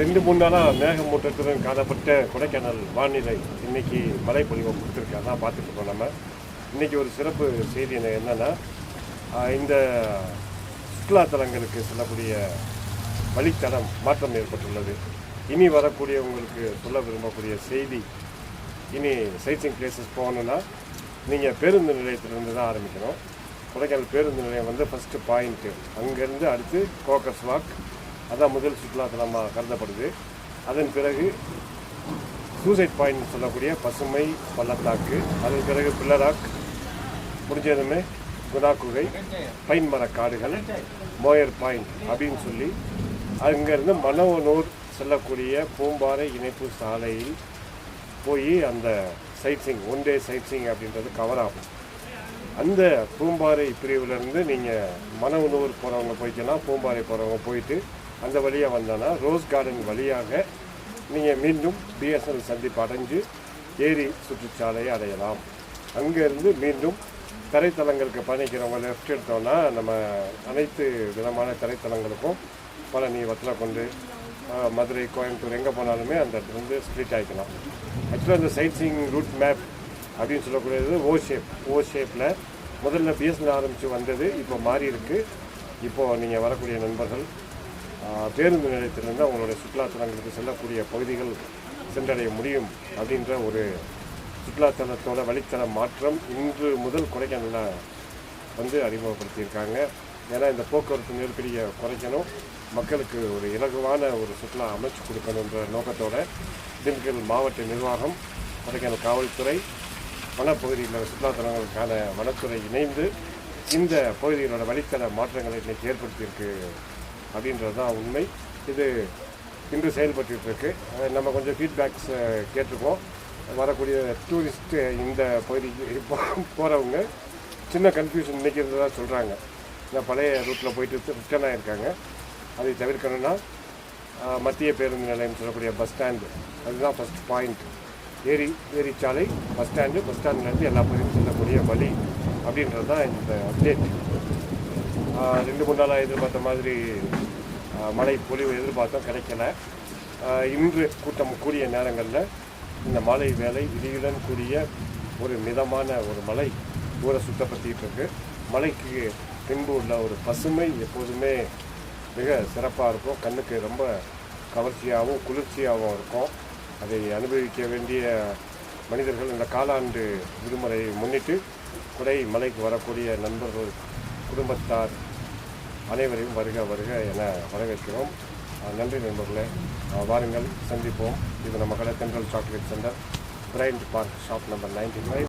ரெண்டு மூணு நாளாக மேகமூட்டத்துடன் காணப்பட்ட கொடைக்கானல் வானிலை இன்னைக்கு மழை பொழிவை கொடுத்துருக்கு. தான் பார்த்துட்டு இருக்கோம் நம்ம. இன்னைக்கு ஒரு சிறப்பு செய்தி என்னென்னா இந்த சுற்றுலா தலங்களுக்கு செல்லக்கூடிய வழித்தடம் மாற்றம் ஏற்பட்டுள்ளது. இனி வரக்கூடியவங்களுக்கு சொல்ல விரும்பக்கூடிய செய்தி இனி சைட்சிங் பிளேசஸ் போகணுன்னா நீங்கள் பேருந்து நிலையத்திலிருந்து தான் ஆரம்பிக்கணும். கொடைக்கானல் பேருந்து நிலையம் வந்து ஃபஸ்ட்டு பாயிண்ட்டு அங்கேருந்து அடுத்து கோக்கஸ் வாக் அதான் முதல் சுற்றுலாத்தலமாக கருதப்படுது. அதன் பிறகு சூசைட் பாயிண்ட் சொல்லக்கூடிய பசுமை பள்ளத்தாக்கு அதன் பிறகு பில்லராக் முடிஞ்சதுமே குணா குகை பைன் மர காடுகள் மோயர் பாயிண்ட் அப்படின்னு சொல்லி அங்கேருந்து மனவனூர் செல்லக்கூடிய பூம்பாறை இணைப்பு சாலையில் போய் அந்த சைட்சிங் ஒன் டே சைட்சிங் அப்படின்றது கவர் ஆகும். அந்த பூம்பாறை பிரிவுலேருந்து நீங்கள் மனவனூர் போகிறவங்க போயிட்டுன்னா பூம்பாறை போகிறவங்க போயிட்டு அந்த வழியாக வந்தோன்னா ரோஸ் கார்டன் வழியாக நீங்கள் மீண்டும் பிஎஸ்என்எல் சந்திப்பு அடைஞ்சு ஏரி சுற்றுச்சாலையை அடையலாம். அங்கேருந்து மீண்டும் தரைத்தலங்களுக்கு பயணிக்கிறவங்க லெஃப்ட் எடுத்தோன்னா நம்ம அனைத்து விதமான தரைத்தலங்களுக்கும் பழனி வத்தலக்குண்டு கொண்டு மதுரை கோயம்புத்தூர் எங்கே போனாலுமே அந்த இடத்துலேருந்து ஸ்ப்ளிட் ஆகிக்கலாம் ஆக்சுவலாக இந்த சைட் சீயிங் ரூட் மேப் அப்படின்னு சொல்லக்கூடியது ஓ ஷேப் ஓ ஷேப்பில் முதல்ல பிஎஸ்என்எல் ஆரம்பித்து வந்தது இப்போ மாறி இருக்குது இப்போது நீங்கள் வரக்கூடிய நண்பர்கள் பேருந்து நிலையத்திலிருந்து அவங்களுடைய சுற்றுலாத்தலங்களுக்கு செல்லக்கூடிய பகுதிகள் சென்றடைய முடியும் அப்படின்ற ஒரு சுற்றுலாத்தலத்தோட வழித்தல மாற்றம் இன்று முதல் கொடைக்கானலில் வந்து அறிமுகப்படுத்தியிருக்காங்க. ஏன்னா இந்த போக்குவரத்து நெருக்கடியை குறைக்கணும். மக்களுக்கு ஒரு இலகுவான ஒரு சுற்றுலா அமைச்சு கொடுக்கணுன்ற நோக்கத்தோட திண்டுக்கல் மாவட்ட நிர்வாகம் கொடைக்கானல் காவல்துறை வனப்பகுதியில் சுற்றுலாத்தலங்களுக்கான வனத்துறை இணைந்து இந்த பகுதிகளோட வழித்தட மாற்றங்களை இன்னைக்கு ஏற்படுத்தியிருக்கு. அப்படின்றது தான் உண்மை. இது இன்று செயல்பட்டுருக்கு நம்ம கொஞ்சம் ஃபீட்பேக்ஸ் கேட்டிருக்கோம். வரக்கூடிய டூரிஸ்ட்டு இந்த பகுதிக்கு போகிறவங்க சின்ன கன்ஃபியூஷன் நினைக்கிறதா இருந்ததாக சொல்கிறாங்க இந்த பழைய ரூட்டில் போயிட்டு ரிட்டர்ன் ஆகியிருக்காங்க அதை தவிர்க்கணும்னா மத்திய பேருந்து நிலையம் சொல்லக்கூடிய பஸ் ஸ்டாண்டு அதுதான் ஃபஸ்ட் பாயிண்ட் ஏரி ஏரிச்சாலை பஸ் ஸ்டாண்டு பஸ் ஸ்டாண்ட்லேருந்து எல்லா பகுதியும் செல்லக்கூடிய வழி அப்படின்றது தான் இந்த அப்டேட் ரெண்டு மூணு நாளாக எதிர்பார்த்த மாதிரி மழை பொழிவு எதிர்பார்த்தோம் கிடைக்கல. இன்று கூட்டம் கூடிய நேரங்களில் இந்த மாலை வேலை இடியுடன் கூடிய ஒரு மிதமான ஒரு மலை ஊரை சுத்தப்படுத்திட்டு இருக்கு. மலைக்கு பின்பு உள்ள ஒரு பசுமை எப்போதுமே மிக சிறப்பாக இருக்கும். கண்ணுக்கு ரொம்ப கவர்ச்சியாகவும் குளிர்ச்சியாகவும் இருக்கும். அதை அனுபவிக்க வேண்டிய மனிதர்கள் இந்த காலாண்டு விடுமுறையை முன்னிட்டு குடை மலைக்கு வரக்கூடிய நண்பர்கள் குடும்பத்தார் அனைவரையும் வருக வருக என வரவேற்கிறோம். நன்றி நண்பர்களே. வாருங்கள் சந்திப்போம். இது நம்ம கடை Thendral chocolate centre Bryant park shop number ninety five